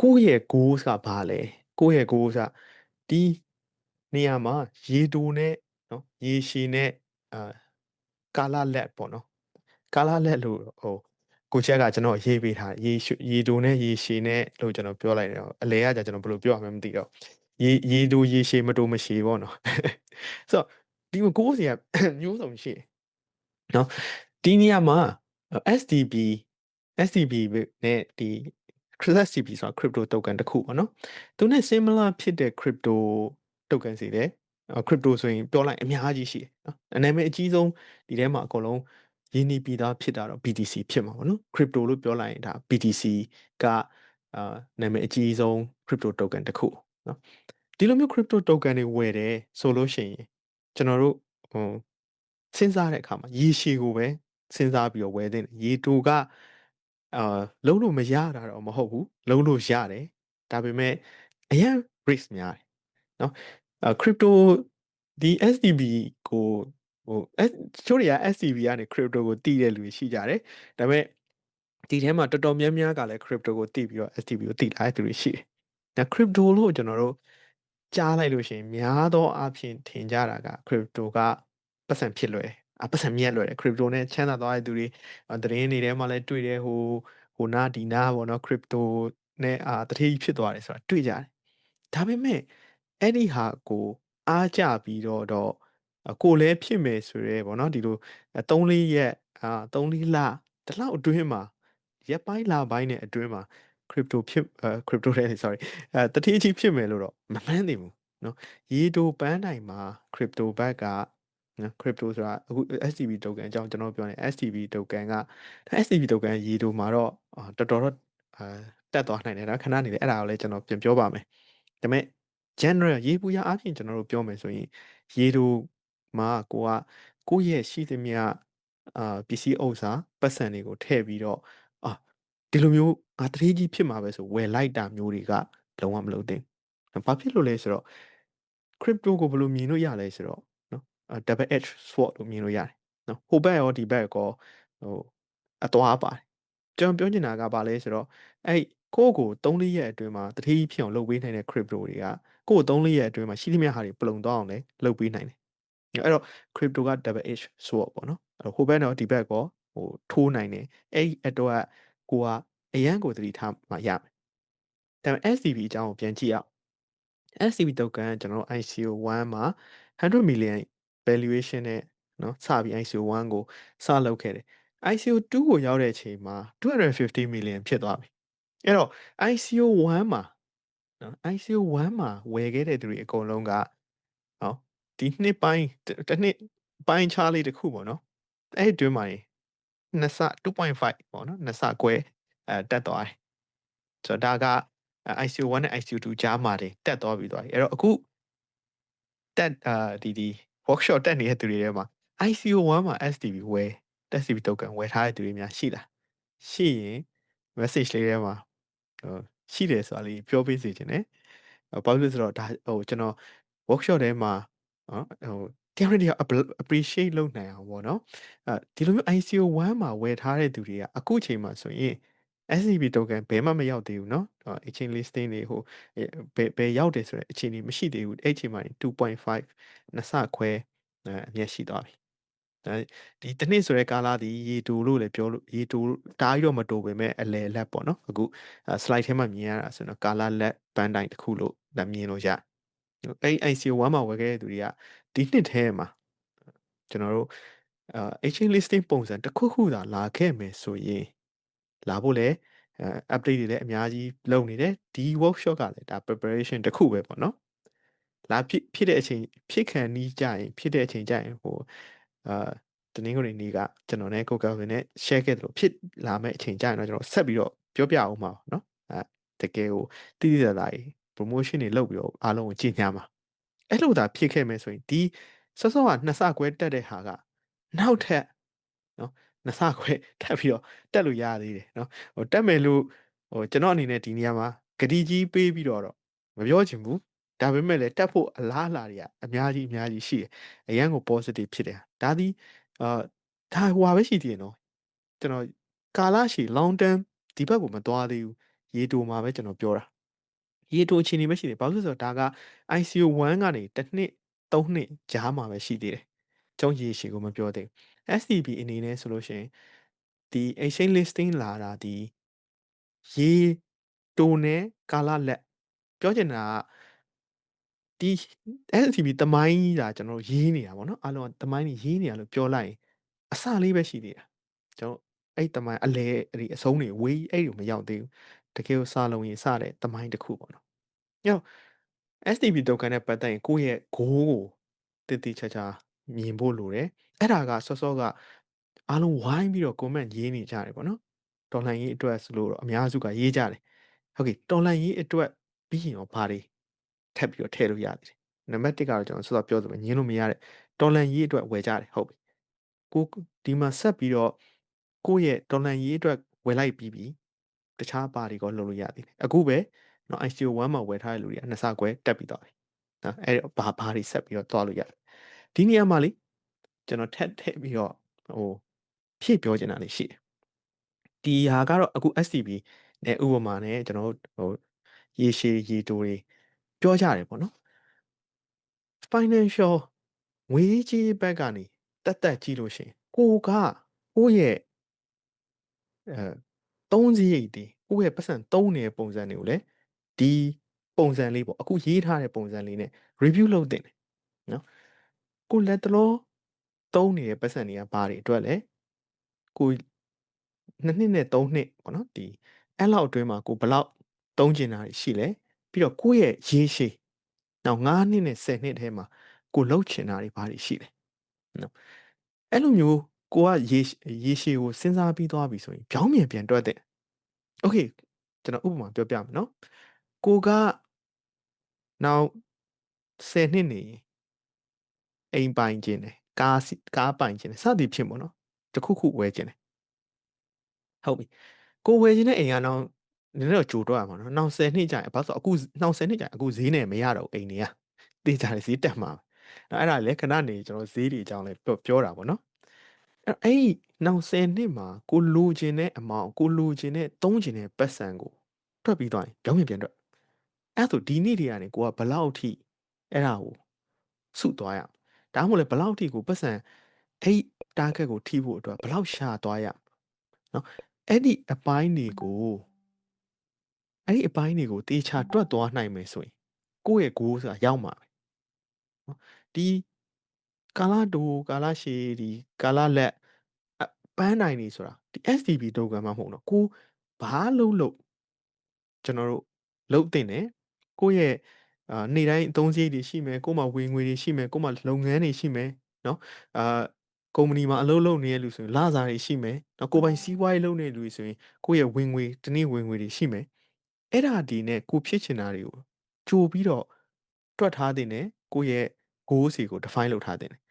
ကိုယ့်ရဲ့ goal ကဘာလဲကိုယ့်ရဲ့ goal ကဒီနေရာမှာရေတိုနဲ့နော်ရေရှည်နဲ့အာကာလာလက်ပေါ့နော်ကာလာလက်လို့ဟိုကိုချက်ကကျွန်တော်ရေးပေးထားရေရေတိုနဲ့ရေရှည်နဲ့လို့ကျွန်တော်ပြောလိုက်တော့အလဲကကျွန်တော်ဘယ်လိုပြောရမှန်းမသိတော့ရေရေတိုရေရှည်မတိုမရှည်ပေါ့နော်ဆိုတော့ဒီကိုစီကမျိုးစုံရှိနော်ဒီနေရာမှာ SDP SDP နဲ့ဒီ STB ဆိုတာ crypto token တစ်ခုပေါ့နော်သူနဲ့ similar ဖြစ်တဲ့ crypto token စီတယ် crypto ဆိုရင်ပြောလိုက်အများကြီးရှိတယ်နော်အနာမည်အကြီးဆုံးဒီထဲမှာအကုန်လုံးရင်းနှီးပြီးသားဖြစ်တာတော့ BTC ဖြစ်မှာပေါ့နော် crypto လို့ပြောလိုက်ရင်ဒါ BTC ကအာနာမည်အကြီးဆုံး crypto token တစ်ခုနော်ဒီလိုမျိုး crypto token တွေဝယ်တယ်ဆိုလို့ရှိရင်ကျွန်တော်တို့ဟိုစဉ်းစားတဲ့အခါမှာရေရှည်ကိုပဲစဉ်းစားပြီးတော့ဝယ်တဲ့ရေတိုက အာလုံးလို့မရတာတော့မဟုတ်ဘူးလုံးလို့ရတယ်ဒါပေမဲ့အရင် risk များတယ်เนาะအဲ crypto ဒီ SDB ကိုဟို S ချို့တွေက SDB ကနေ crypto ကိုတည်တဲ့လူတွေရှိကြတယ်ဒါပေမဲ့ဒီထဲမှာတော်တော်များများကလည်း crypto ကိုတည်ပြီးတော့ SDB ကိုတည်လာတဲ့သူတွေရှိတယ်ဒါ crypto လို့ကျွန်တော်တို့ကြားလိုက်လို့ရှိရင်များသောအားဖြင့်ထင်ကြတာက crypto ကပတ်စံဖြစ်လွယ် အပတ်စံမြက်လွယ်တယ် crypto နဲ့ချမ်းသာသွားတဲ့သူတွေသတင်းတွေထဲမှာလည်းတွေ့တယ်ဟိုဟိုနာဒီနာပေါ့နော် crypto နဲ့အာတတိဖြစ်သွားတယ်ဆိုတာတွေ့ကြတယ်ဒါပေမဲ့အဲ့ဒီဟာကိုအားကြပြီးတော့တော့ကိုလည်းဖြစ်မယ်ဆိုရဲပေါ့နော်ဒီလို3-4ရက်အာ3-4လဒီလောက်အတွင်းမှာရက်ပိုင်းလပိုင်းနဲ့အတွင်းမှာ crypto ဖြစ်အဲ crypto တဲ့ sorry အဲတတိအကြီးဖြစ်မယ်လို့တော့မမှန်းသေးဘူးเนาะရေတိုပန်းတိုင်မှာ crypto ဘက်က နော် crypto ဆိုတာအခု STB token အကြောင်းကျွန်တော်ပြောနေ STB token က STB token ရေတိုမှာတော့တော်တော်တော့အာတက်သွားနိုင်တယ်ဒါခဏနေလေအဲ့ဒါကိုလည်းကျွန်တော်ပြန်ပြောပါမယ်ဒါပေမဲ့ general ရေပူရအပြင်ကျွန်တော်တို့ပြောမယ်ဆိုရင်ရေတိုမှာကိုကကိုယ့်ရဲ့ရှိသမျှအာပစ္စည်းဥစ္စာပတ်စံတွေကိုထည့်ပြီးတော့အာဒီလိုမျိုးငါတတိကြီးဖြစ်မှာပဲဆိုဝယ်လိုက်တာမျိုးတွေကလုံးဝမလုပ်သင့်ဘူး။ဘာဖြစ်လို့လဲဆိုတော့ crypto ကိုဘယ်လိုမြင်လို့ရလဲဆိုတော့နော် double edge sword လို့မြင်လို့ရတယ်နော်ဟိုဘက်ရောဒီဘက်ရောဟိုအသွားပါတယ်ကျွန်တော်ပြောချင်တာကဘာလဲဆိုတော့အဲ့ကိုယ့်ကို3-4ရက်အတွင်းမှာတတိဖြစ်အောင်လုပ်ပေးနိုင်တဲ့ crypto တွေကကိုယ့်ကို3-4ရက်အတွင်းမှာရှိသမျှဟာတွေပလုံသွားအောင်လည်းလုပ်ပေးနိုင်တယ်အဲ့တော့ crypto က double edge sword ပေါ့နော်အဲ့တော့ဟိုဘက်တော့ဒီဘက်ကောဟိုထိုးနိုင်တယ်အဲ့အတွက်ကိုကအရန်ကိုတတိထားမှရမယ်ဒါပေမဲ့ SCB အကြောင်းကိုပြန်ကြည့်အောင် SCB token ကျွန်တော်တို့ ICO 1 မှာ100 million valuation နဲ့နော်စပြီး ICO 1ကိုစလုပ်ခဲ့တယ် ICO 2ကိုရောက်တဲ့အချိန်မှာ250 million ဖြစ်သွားပြီအဲ့တော့ ICO 1မှာနော် ICO 1မှာဝယ်ခဲ့တဲ့သူတွေအကုန်လုံးကနော်ဒီနှစ်ပိုင်းတစ်နှစ်ပိုင်းခြားလေးတစ်ခုပေါ့နော်အဲ့ဒီတွင်မှာနှစ်ဆ2.5ပေါ့နော်နှစ်ဆကွဲအဲတက်သွားတယ်ဆိုတော့ဒါက ICO 1နဲ့ ICO 2ကြားမှာတက်သွားပြီးသွားပြီအဲ့တော့အခုတက်အာဒီဒီ workshop တက်နေတဲ့သူတွေထဲမှာ ICO 1 မှာ STB ဝယ် STB token ဝယ်ထားတဲ့သူတွေများရှိလားရှိရင် message လေးထဲမှာဟိုရှိတယ်ဆိုတာလေးပြောပေးစေချင်တယ်ဘာလို့လဲဆိုတော့ဒါဟိုကျွန်တော် workshop ထဲမှာနော်ဟို theory တွေက appreciate လုပ်နိုင်အောင်ပေါ့နော်အဲဒီလိုမျိုး ICO 1 မှာဝယ်ထားတဲ့သူတွေကအခုချိန်မှာဆိုရင် SCB token ဘယ်မှမရောက်သေးဘူးเนาะ exchange listing တွေဟိုဘယ်ဘယ်ရောက်တယ်ဆိုတဲ့အခြေအနေမရှိသေးဘူးအဲ့ချိန်မှာ2.5နှစ်ဆခွဲအမျက်ရှိသွားပြီအဲဒီတစ်နှစ်ဆိုတဲ့ကာလဒီရေတူလို့လည်းပြောလို့ရေတူတားပြီးတော့မတူပေမဲ့အလဲလက်ပေါ့နော်အခု slide ထဲမှာမြင်ရတာဆိုတော့ကာလလက်ဘန်တိုင်းတစ်ခုလို့လည်းမြင်လို့ရအဲ့ ICO1 မှာဝယ်ခဲ့တဲ့သူတွေကဒီနှစ်ထဲမှာကျွန်တော်တို့အာ exchange listing ပုံစံတစ်ခုခုသာလာခဲ့မယ်ဆိုရင် လာဖို့လဲအဲ update တွေလည်းအများကြီးလုပ်နေတယ်ဒီ workshop ကလည်းဒါ preparation တစ်ခုပဲပေါ့နော်လာဖြစ်ဖြစ်တဲ့အချိန်ဖြစ်ခံနီးကြရင်ဖြစ်တဲ့အချိန်ကြရင်ဟိုအာတနင်္ဂနွေနေ့ကကျွန်တော်နဲ့ကိုကောက်ဝင်နဲ့ share ခဲ့တယ်လို့ဖြစ်လာမဲ့အချိန်ကြရင်တော့ကျွန်တော်ဆက်ပြီးတော့ပြောပြအောင်ပါเนาะအဲတကယ်ကိုတိတိကျကျ promotion တွေလုပ်ပြီးတော့အားလုံးကိုကြည့်ညာမှာအဲ့လိုသာဖြစ်ခဲ့မယ်ဆိုရင်ဒီစောစောကနှစ်ဆခွဲတက်တဲ့ဟာကနောက်ထပ်เนาะ နှစ်ဆခွဲတက်ပြီးတော့တက်လို့ရသေးတယ်เนาะဟိုတက်မယ်လို့ဟိုကျွန်တော်အနေနဲ့ဒီနေရာမှာဂတိကြီးပေးပြီးတော့တော့မပြောချင်ဘူးဒါပေမဲ့လည်းတက်ဖို့အလားအလာတွေကအများကြီးအများကြီးရှိတယ်အရန်ကို positive ဖြစ်တယ်ဒါသည်အာဒါဟွာပဲရှိသေးတယ်နော်ကျွန်တော်ကာလရှည် long term ဒီဘက်ကိုမသွားသေးဘူး ရေတိုမှာပဲကျွန်တော်ပြောတာရေတိုအခြေအနေပဲရှိတယ်ဘာလို့လဲဆိုတော့ဒါက ICO 1ကနေတစ်နှစ်3နှစ်ကြားမှာပဲရှိသေးတယ်ကျွန်တော်ရေရှည်ကိုမပြောသေးဘူး STB အနေနဲ့ဆိုလို့ရှိရင်ဒီ exchange listing လာတာဒီရေတိုနဲ့ကာလလက်ပြောချင်တာကဒီ STB တမိုင်းကြီးဒါကျွန်တော်ရေးနေတာပေါ့နော်အားလုံးတမိုင်းကြီးရေးနေတာလို့ပြောလိုက်ရင်အစလေးပဲရှိသေးတာကျွန်တော်အဲ့တမိုင်းအလဲအဲ့ဒီအဆုံးတွေဝေးအဲ့ဒီမရောက်သေးဘူးတကယ်ကိုစားလုံးရင်စတဲ့တမိုင်းတစ်ခုပေါ့နော်ညော STB တိုကန်နဲ့ပတ်သက်ရင်ကိုယ့်ရဲ့ goal ကိုတည်တည်ချာချာမြင်ဖို့လိုတယ် အဲ့ဒါကစောစောကအားလုံးဝိုင်းပြီးတော့ comment ရေးနေကြတယ်ပေါ့နော်တော်လှန်ရေးအတွက်ဆိုလို့တော့အများစုကရေးကြတယ်ဟုတ်ကဲ့တော်လှန်ရေးအတွက်ပြီးရင်ရောဘာတွေထပ်ပြီးတော့ထည့်လို့ရသေးတယ်နံပါတ်1ကတော့ကျွန်တော်စောစောပြောသလိုညင်းလို့မရတဲ့တော်လှန်ရေးအတွက်ဝယ်ကြတယ်ဟုတ်ပြီကိုဒီမှာဆက်ပြီးတော့ကိုယ့်ရဲ့တော်လှန်ရေးအတွက်ဝယ်လိုက်ပြီးပြီတခြားပါတွေကိုလုပ်လို့ရသေးတယ်အခုပဲနော် ICO 1မှာဝယ်ထားတဲ့လူတွေကနှစ်ဆခွဲတက်ပြီးတော့ပြီနော်အဲ့တော့ဘာဘာတွေဆက်ပြီးတော့သွားလို့ရတယ်ဒီနေရာမှာလေ ကျွန်တော်ထက်ထည့်ပြီးတော့ဟိုဖြည့်ပြောချင်တာလေးရှိတယ်ဒီဟာကတော့အခု STB နဲ့ဥပမာနဲ့ကျွန်တော်ဟိုရေရှည်ရေတိုတွေပြောကြတယ်ပေါ့နော် financial ငွေကြေးဘက်ကနေတက်တက်ကြည့်လို့ရှိရင်ကိုကကိုယ့်ရဲ့အဲသုံးစရိတ်တွေကိုယ့်ရဲ့ပတ်စံသုံးနေတဲ့ပုံစံတွေကိုလည်းဒီပုံစံလေးပေါ့အခုရေးထားတဲ့ပုံစံလေးနဲ့ review လုပ်တင်တယ်နော်ကိုလက်တလော သုံးနေတဲ့ပတ်စံတွေကဘာတွေအတွက်လဲကိုနှစ်နှစ်နဲ့သုံးနှစ်ပေါ့နော်ဒီအဲ့လောက်အတွင်းမှာကိုဘလောက်သုံးကျင်တာရှိလဲပြီးတော့ကိုယ့်ရဲ့ရေရှည်နောက်9နှစ်နဲ့10နှစ်ထဲမှာကိုလှုပ်ချင်တာတွေဘာတွေရှိလဲနော်အဲ့လိုမျိုးကိုကရေရေရှည်ကိုစဉ်းစားပြီးသွားပြီဆိုရင်ပြောင်းပြန်ပြန်တွက်တဲ့โอเคကျွန်တော်ဥပမာပြောပြမယ်နော်ကိုကနောက်10နှစ်နေအိမ်ပိုင်ခြင်းတယ် ကားကားပိုင်ခြင်းတယ်စသည်ဖြင့်ပေါ့နော်တခုခုဝယ်ခြင်းတယ်ဟုတ်ပြီကိုဝယ်ခြင်းတဲ့အိမ်ကတော့နည်းနည်းတော့ကြိုတော့ရမှာနော်နောက်10နှစ်ကြာရင်ဘာလို့ဆိုအခုနောက်10နှစ်ကြာအခုဈေးနဲ့မရတော့အိမ်တွေကတေးကြတယ်ဈေးတက်မှာအဲ့ဒါလည်းခဏနေကျွန်တော်ဈေးတွေအကြောင်းလည်းပြောတာပေါ့နော်အဲ့အဲ့နောက်10နှစ်မှာကိုလိုချင်တဲ့အမောင်ကိုလိုချင်တဲ့သုံးချင်တဲ့ပတ်စံကိုတွက်ပြီးသွားရင်ပြောင်းပြန်ပြန်တွက်အဲ့ဆိုဒီနေ့တွေကနေကိုကဘလောက်ထိအဲ့ဒါကိုစုသွားရ ဒါမှမဟုတ်လေဘလောက်ထိကိုပတ်စံအဲ့ target ကိုထိဖို့အတွက်ဘလောက်ရှာသွားရနော်အဲ့ဒီအပိုင်းတွေကိုအဲ့ဒီအပိုင်းတွေကိုတေချာတွက်သွားနိုင်မယ်ဆိုရင်ကိုယ့်ရဲ့ goal ဆိုတာရောက်မှာပဲနော်ဒီကာလာတိုကာလာရှည်ဒီကာလာလက်ပန်းနိုင်နေဆိုတာဒီ STB တိုကန်မှမဟုတ်တော့ကိုဘာလုံးလို့ကျွန်တော်တို့လုံးတင်တယ်ကိုယ့်ရဲ့ အာနေ့တိုင်းအသုံးစရိတ်တွေရှိမယ်ကို့မှာဝင်ငွေတွေရှိမယ်ကို့မှာလုပ်ငန်းတွေရှိမယ်နော်အာကုမ္ပဏီမှာအလုပ်လုပ်နေတဲ့လူဆိုရင်လစာတွေရှိမယ်နော်ကိုယ်ပိုင်စီးပွားရေးလုပ်နေတဲ့လူဆိုရင်ကိုယ့်ရဲ့ဝင်ငွေတနည်းဝင်ငွေတွေရှိမယ်အဲ့ဒါဒီနဲ့ကိုဖြစ်ချင်တာတွေကိုကြိုပြီးတော့တွက်ထားတဲ့နဲ့ကိုယ့်ရဲ့ goal စီကို define လုပ်ထားတဲ့နော်